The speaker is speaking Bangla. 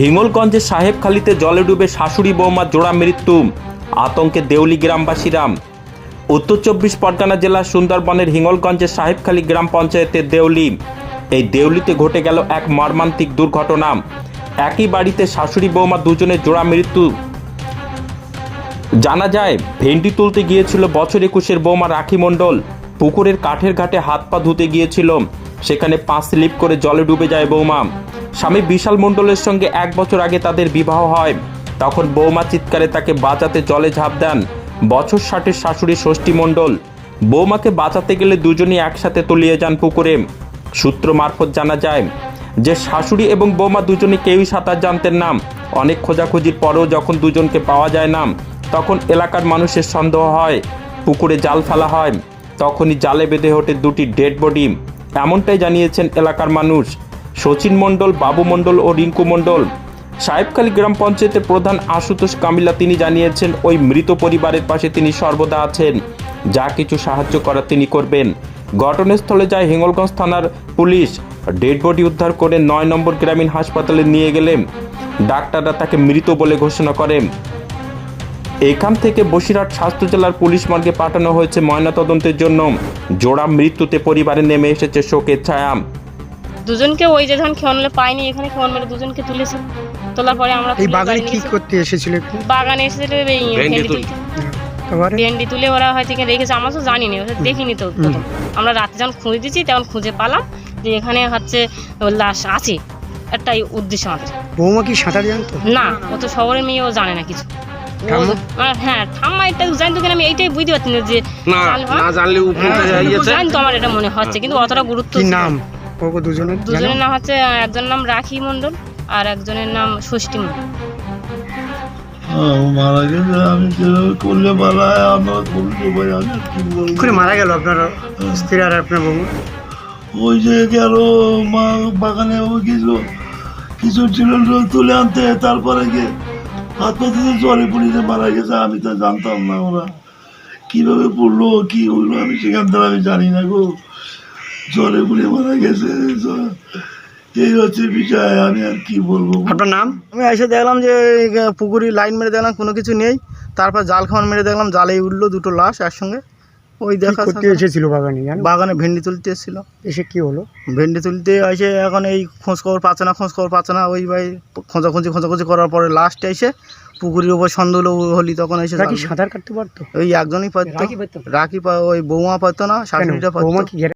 হিঙ্গলগঞ্জের সাহেবখালীতে জলে ডুবে শাশুড়ি বৌমার জোড়া মৃত্যু। আতঙ্কে দেউলি গ্রামবাসীরা। উত্তর চব্বিশ পরগনা জেলার সুন্দরবনের হিঙ্গলগঞ্জের সাহেবখালী গ্রাম পঞ্চায়েতের দেউলি। এই দেউলিতে ঘটে গেল এক মর্মান্তিক দুর্ঘটনা। একই বাড়িতে শাশুড়ি বৌমা দুজনের জোড়া মৃত্যু। জানা যায়, ভেন্ডি তুলতে গিয়েছিল বছর একুশের বৌমা রাখি মণ্ডল। পুকুরের কাঠের ঘাটে হাত পা ধুতে গিয়েছিল। সেখানে পা স্লিপ করে জলে ডুবে যায় বৌমা। স্বামী বিশাল মণ্ডলের সঙ্গে এক বছর আগে তাদের বিবাহ হয়। তখন বৌমা চিৎকারে তাকে বাঁচাতে জলে ঝাঁপ দেন। বছর ষাটের শাশুড়ি ষষ্ঠী মণ্ডল। বৌমাকে বাঁচাতে গেলে দুজনই একসাথে তলিয়ে যান পুকুরে। সূত্র মারফত জানা যায় যে, শাশুড়ি এবং বৌমা দুজনে কেউই সাঁতার জানতেন না। অনেক খোঁজাখুঁজির পরেও যখন দুজনকে পাওয়া যায় না, তখন এলাকার মানুষের সন্দেহ হয়, পুকুরে জাল ফেলা হয়। তখনই জালে বেঁধে ওঠে দুটি ডেড বডি। এমনটাই জানিয়েছেন এলাকার মানুষ। সচিন মণ্ডল, বাবু মণ্ডল ও রিঙ্কু মণ্ডল। সাহেবখালী গ্রাম পঞ্চায়েতের প্রধান আশুতোষ কামিলা তিনি জানিয়েছেন, ওই মৃত পরিবারের পাশে তিনি সর্বদা আছেন। যা কিছু সাহায্য করার তিনি করবেন। ঘটনাস্থলে যায় হিঙ্গলগঞ্জ থানার পুলিশ। ডেড বডি উদ্ধার করে নয় নম্বর গ্রামীণ হাসপাতালে নিয়ে গেলেন। ডাক্তাররা তাকে মৃত বলে ঘোষণা করেন। এখান থেকে বসিরহাট স্বাস্থ্য জেলার পুলিশ মর্গে পাঠানো হয়েছে ময়নাতদন্তের জন্য। জোড়া মৃত্যুতে পরিবারে নেমে এসেছে শোকের ছায়া। দুজনকে ওই যে যখন খেয়ালে পাইনি এখানে খেয়াল মেরে দুজনকে তুলেছে। তোলার পরে আমরা এই বাগানে কি করতে এসেছিল? বাগানে এসেছিল এই ভেন্ডি তুলতে। ভেন্ডি তুলে ওরা হয়তো এখানে রেখেছে আমরা তো জানি না দেখিনি তো আমরা রাতে যখন খুঁজে দিচ্ছি তখন খুঁজে পালাম যে এখানে হচ্ছে লাশ আছে। একটাই উদ্দেশ্য আমাদের। বৌমা কি সাঁতার জানতো? না ও তো শহরের মেয়ে ও জানে না কিছু। হ্যাঁ ঠাম্মা এটা জানতো কিনা আমি এইটাই বুঝতে পারছি না যে না জানলে- উপরে হ্যাঁ, জানতো আমার এটা মনে হচ্ছে কিন্তু অতটা গুরুত্ব। নাম? দুজনের দুজনের নাম হচ্ছে একজনের নাম রাখি মণ্ডল আর একজনের নাম ষষ্ঠী মণ্ডল। হ্যাঁ, মারা গেছে আমি করলে পালায় আমরা করতে পারি আমি কি কি বলব? করে মারা গেল আপনার স্ত্রী আর আপনার বৌমা ওই যে গেল মা বাগানে ও কিছু কিছু ছিল তুলে আনতে। তারপরে গিয়ে হাত পাতে জলে পুড়িতে মারা গেছে আমি তো জানতাম না ওরা। কীভাবে পড়ল কি হইল আমি সেখান থেকে আমি জানি না গো। জলে পুড়ে মারা গেছে এই হচ্ছে বিষয় আমি আর কি বলব? আপনার নাম? আমি এসে দেখলাম যে পুকুরি লাইন মেরে দেখলাম কোনো কিছু নেই। তারপর জাল খাওয়ান মেরে দেখলাম জালেই উঠল দুটো লাশ একসঙ্গে। ওই দেখা করতে এসেছিল বাগানে বাগানে ভেন্ডি তুলতে এসেছিল। এসে কি হলো? ভেন্ডি তুলতে এসে এখন এই খোঁজ খবর পাচ্ছে না খোঁজ খবর পাচ্ছে না ওই ভাই খোঁজাখুঁজি খোঁজাখুঁজি করার পরে লাস্টে এসে পুকুরের উপর সন্দেহ হলি তখন এসে সাঁতার কাটতে পারতো? ওই একজনই পারতো। রাখি পা- ওই বৌমা পারতো না শাশুড়িটা পারতো। কি